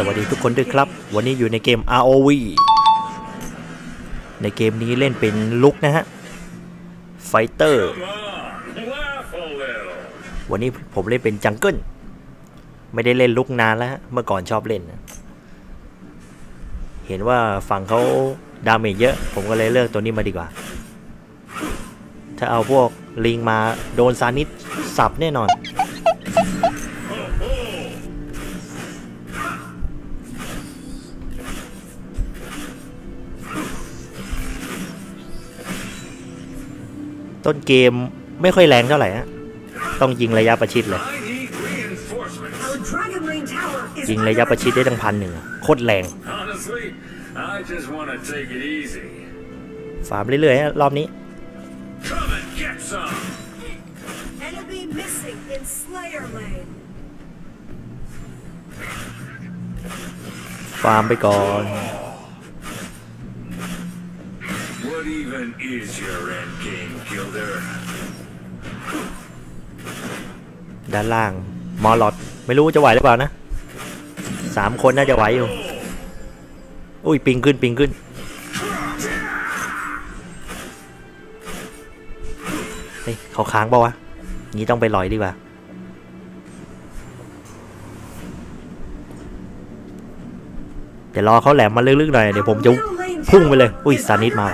สวัสดีทุกคนด้วยครับ วันนี้อยู่ในเกม ROV ในเกมนี้เล่นเป็นลุกนะฮะ ไฟเตอร์ วันนี้ผมเล่นเป็นจังเกิล ไม่ได้เล่นลุกนานแล้ว เมื่อก่อนชอบเล่น เห็นว่าฝั่งเขาดาเมจเยอะ ผมก็เลยเลือกตัวนี้มาดีกว่า ถ้าเอาพวกลิงมาโดนซานิสสับแน่นอน ต้นเกมไม่ค่อยแรงเท่าไหร่ฮะต้องยิงระยะประชิดเลย I need reinforcements. Our Dragon Lane Tower is ยิงระยะประชิดได้ตั้งพันหนึ่งอะโคตรแรง Honestly, I just want to take it easy. ฟาร์มเรื่อยๆฮะรอบนี้ Come and get some. enemy missing in Slayer Lane. ฟาร์มไปก่อน What even is your end game, Gilder? ด้านล่างมอลลอดไม่รู้จะไหวหรือเปล่านะสามคนน่าจะไหวอยู่ อุ้ยปิงขึ้นปิงขึ้น เฮ้ยเขาค้างเปล่าวะงี้ต้องไปลอยดีกว่า เดี๋ยวรอเขาแหลมมาลึกๆหน่อยเดี๋ยวผมจะพุ่งไปเลย อุ้ยซานิสมา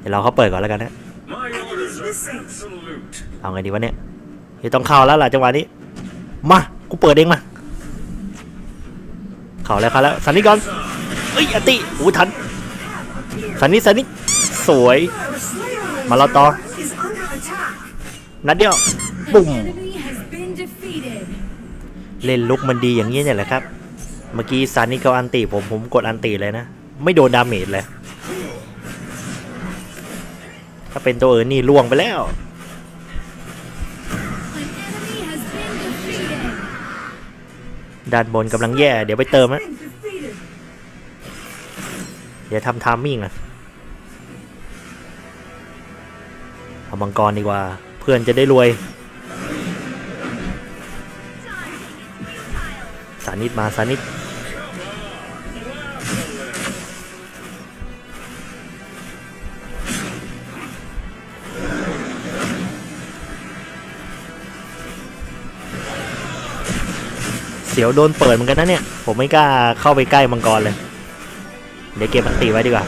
เดี๋ยวเรอเขาเปิดก่อนแล้วกันนะเอาไงดีวะเนี่ยเดี๋ยวต้องเข้าแล้วล่ะจังหวะนี้ มา กูเปิดเองมา เข้าแล้วเข้าแล้วสันนิก่อนเอ้ยอติอู้ทันสันนิสันนิสวย มาเราต่อ นัดเดียวบุ้มเล่นลุกมันดีอย่างนี้เนี่ยแหละครับ เมื่อกี้ซันนี่เขาอันติผมผมกดอันติเลยนะ ไม่โดนดาเมจเลย ถ้าเป็นตัวอื่นนี่ล่วงไปแล้ว ด้านบนกำลังแย่ เดี๋ยวไปเติมนะ been defeated. เดี๋ยวทำทามมิ่งอะเอามังกรดีกว่า เพื่อนจะได้รวย สานิดมาสานิด เสียวโดนเปิดเหมือนกันนะเนี่ย ผมไม่กล้าเข้าไปใกล้มังกรเลย เดี๋ยวเก็บอันตีไว้ดีกว่า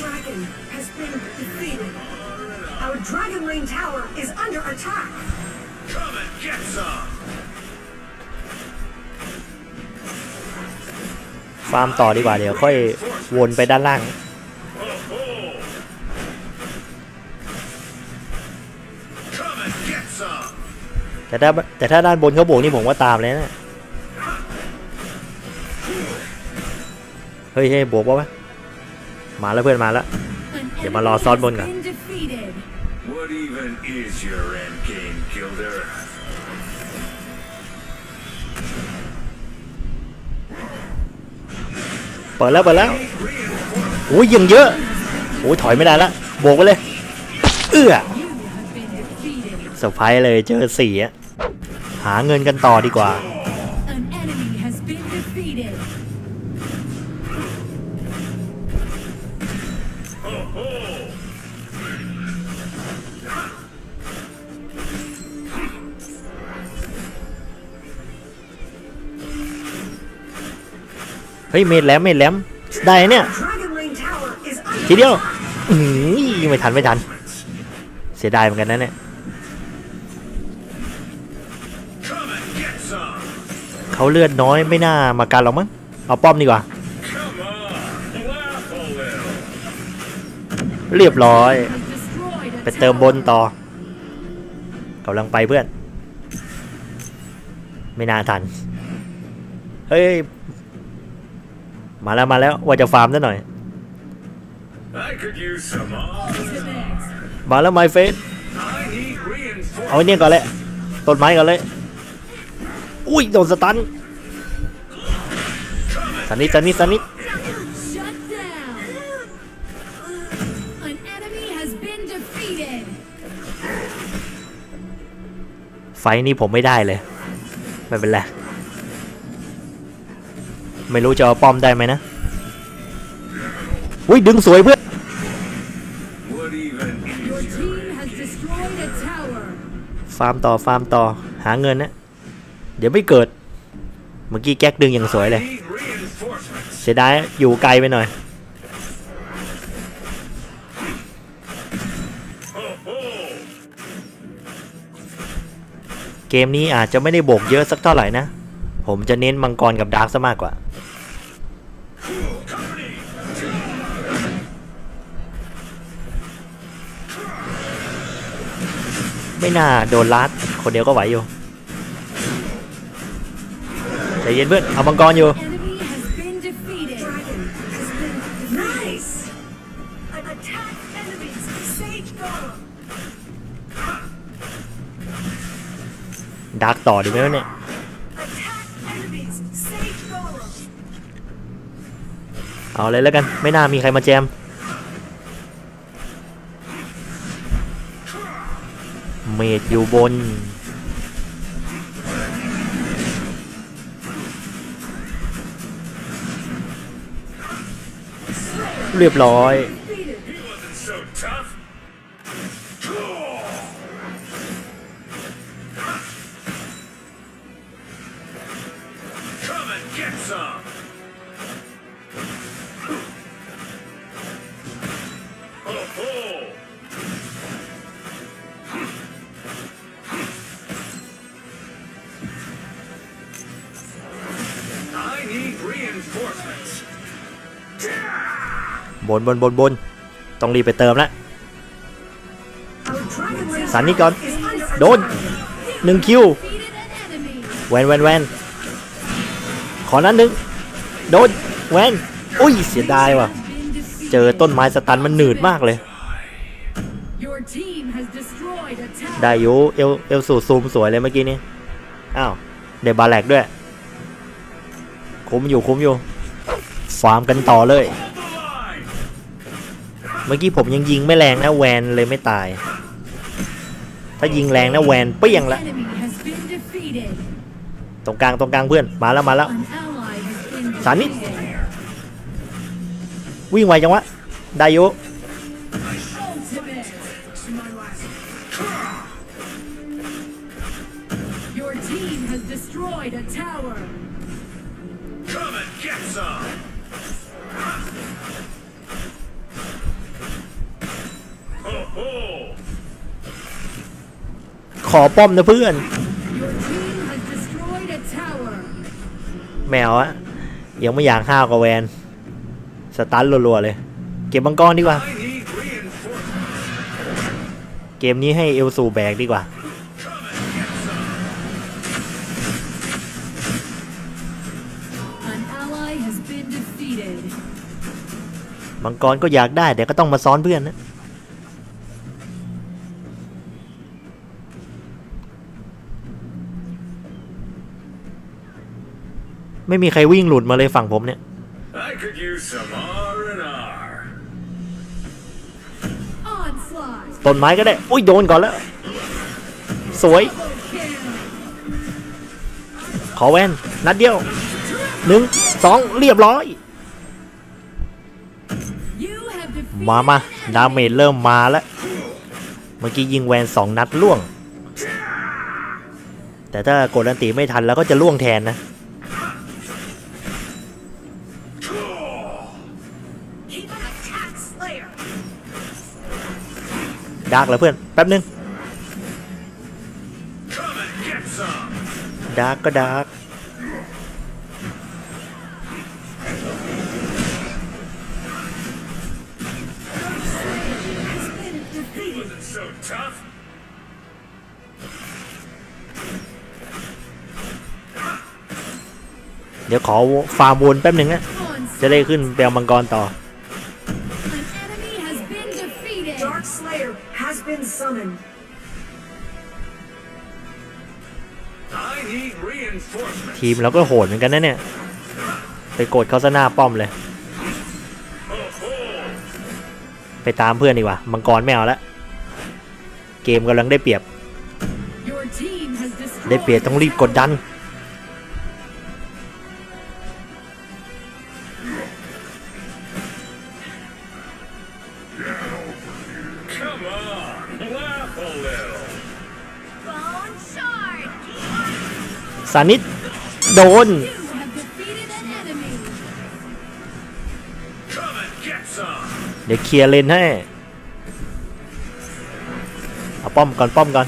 Dragon has been defeated. Our Dragon Lane Tower is under attack. Come and get some. ฟาร์มต่อดีกว่าเดี๋ยวค่อยวนไปด้านล่าง แต่ถ้าแต่ถ้าด้านบนเขาบวกนี่ผมว่าตามเลยนะเฮ้ยเฮ้ยบวกปะวะมาแล้วเพื่อนมาแล้ว An Để mà enemy lo son has luôn cả. been defeated. What even is your end game, Gilder? เปิดแล้วเปิดแล้วโอ้ยยังเยอะโอ้ยถอยไม่ได้ละบวกไปเลย เอื้อ You have been defeated. เซอร์ไพรส์เลยเจอสี่อะ หาเงินกันต่อดีกว่า An enemy has been defeated. เฮ้ย เมดแหลมเมดแหลมได้เนี่ย Dragon Lane Tower is under ทีเดียว อือไม่ทัน ไม่ทัน เสียดายเหมือนกันนะเนี่ย เขาเลือดน้อยไม่น่ามากันหรอกมั้งเอาป้อมดีกว่า เรียบร้อย ไปเติมบนต่อกำลังไปเพื่อน ไม่น่าทัน เฮ้ย มาแล้วมาแล้วว่าจะฟาร์มซะหน่อย มาแล้วไมเฟสเอาไอ้เนี่ยก่อนเลยต้นไม้ก่อนเลย อุ้ยโดนสตันสันนิดสันนิดสันนิด Shut down. An enemy has been defeated. ไฟนี้ผมไม่ได้เลย ไม่เป็นไร ไม่รู้จะเอาป้อมได้ไหมนะ อุ้ยดึงสวยเพื่อนฟาร์มต่อฟาร์มต่อหาเงินนะ เดี๋ยวไม่เกิด เมื่อกี้แก๊กดึงอย่างสวยเลย เสียดายอยู่ไกลไปหน่อย เกมนี้อาจจะไม่ได้โบกเยอะสักเท่าไหร่นะ ผมจะเน้นมังกรกับดาร์กซะมากกว่าไม่น่าโดนลัดคนเดียวก็ไหวอยู่ ใจเย็นเพื่อนเอามังกรอยู่ Enemy has been defeated. Dragon has been nice. Attack enemies. Sage Golem. ดาร์กต่อดีไหมวะเนี่ย Attack enemies. Sage Golem. เอาเลยแล้วกัน ไม่น่ามีใครมาแจม เมดอยู่บน เรียบร้อย He wasn't so tough. Come and get some. บนบนบนบนต้องรีบไปเติมล้ว Our Dragon Lane สันนี่ก่อน โดนหนึ่งคิวแวนแวนแวนขอนั้นหนึ่งโดนแวนอุ้ยเสียดายว่ะ เจอต้นไม้สตันมันหนืดมากเลย ได้ยูเอลเอลสูซูมสวยเลยเมื่อกี้นี้ อ้าวเดบาแลกด้วย คุ้มอยู่คุ้มอยู่ ฟาร์มกันต่อเลย เมื่อกี้ผมยังยิงไม่แรงนะแวนเลยไม่ตาย ถ้ายิงแรงนะแวนเปี้ยงละตรงกลางตรงกลางเพื่อนมาแล้วมาแล้ว An ally has been Sani. defeated. วิ่งไวจังวะได้อยู่ Ultimate. Your team has destroyed a tower. Come and get some! Ho ho! ขอป้อมนะเพื่อน แมวอะยังไม่อยากห้าวกับแวน สตันรัวๆเลย เก็บมังกรดีกว่า เกมนี้ให้เอลซูแบกดีกว่า Come and get some. An ally has been defeated. มังกรก็อยากได้แต่ก็ต้องมาซ้อนเพื่อนนะ ไม่มีใครวิ่งหลุดมาเลยฝั่งผมเนี่ย I could use some R and R. Onslaught. ต้นไม้ก็ได้ อุ้ยโดนก่อนแล้ว สวย Kill. ขอแวนนัดเดียวหนึ่งสองเรียบร้อย You have defeated มามา an ดาเมจเริ่มมาแล้ว เมื่อกี้ยิงแวนสองนัดล่วง แต่ถ้ากดอันตีไม่ทันแล้วก็จะล่วงแทนนะ ดาร์กแล้วเพื่อน แป๊บนึงดาร์กก็ดาร์กเดี๋ยวขอฟาร์มวนแป๊บหนึ่งนะ จะได้ขึ้นแปลงมังกรต่อ been summoned. I need reinforcements. ทีมเราก็โหดเหมือนกันนะเนี่ย ไปกดเขาซะหน้าป้อมเลย Ho ho! ไปตามเพื่อนดีกว่า มังกรไม่เอาละ เกมกำลังได้เปรียบ Your team has destroyed ได้เปรียบต้องรีบกดดัน สานิดโดน เดี๋ยวเคลียร์เลนให้ เอาป้อมก่อนป้อมก่อน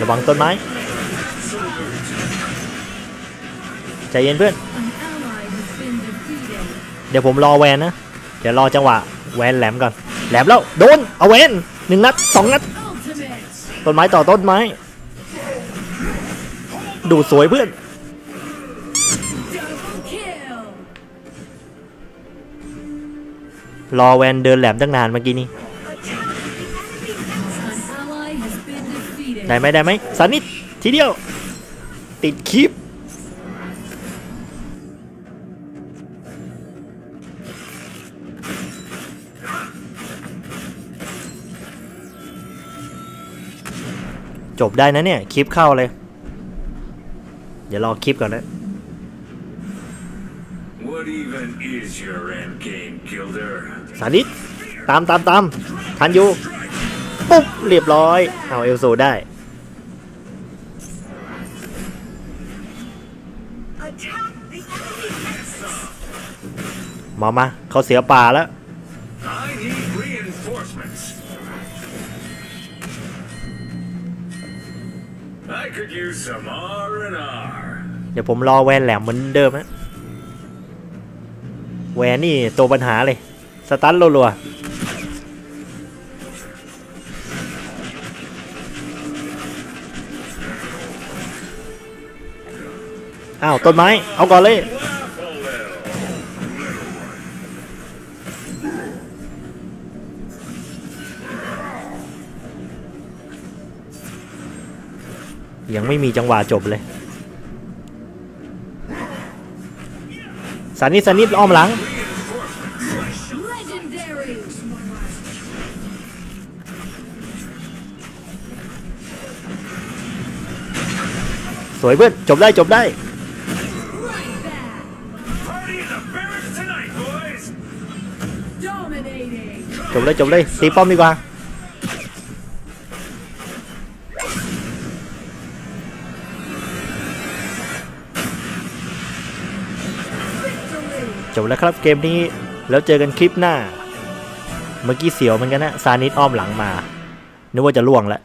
ระวังต้นไม้ ใจเย็นเพื่อน เดี๋ยวผมรอแวนนะ เดี๋ยวรอจังหวะแวนแหลมก่อน แหลมแล้วโดนเอาแวนหนึ่งนัดสองนัดต้นไม้ต่อต้นไม้ ดูสวยเพื่อน รอแวนเดินแหลมตั้งนานเมื่อกี้นี้ ได้ไหมได้ไหมสันนิดทีเดียว ติดคลิป จบได้นะเนี่ย คลิปเข้าเลย เดี๋ยวรอคลิปก่อนนะ What even is your end game, Gilder? สานิดตามตามตามทันอยู่ ปุ๊บ เรียบร้อย เอาเอลโซได้ Attack the enemy. มามา เขาเสียป่าแล้ว could use some R and R. เดี๋ยวผมรอแวนแหลมเหมือนเดิมนะแวนนี่ตัวปัญหาเลย สตันรัวๆอ้าว ต้นไม้ เอาก่อนเลย ยังไม่มีจังหวะจบเลยสันนิดสันนิดอ้อมหลัง สวยเพื่อนจบได้จบได้จบเลยจบเลยตีป้อมดีกว่า จบแล้วครับเกมนี้แล้วเจอกันคลิปหน้า เมื่อกี้เสียวเหมือนกันนะซานิดอ้อมหลังมานึกว่าจะล่วงแล้ว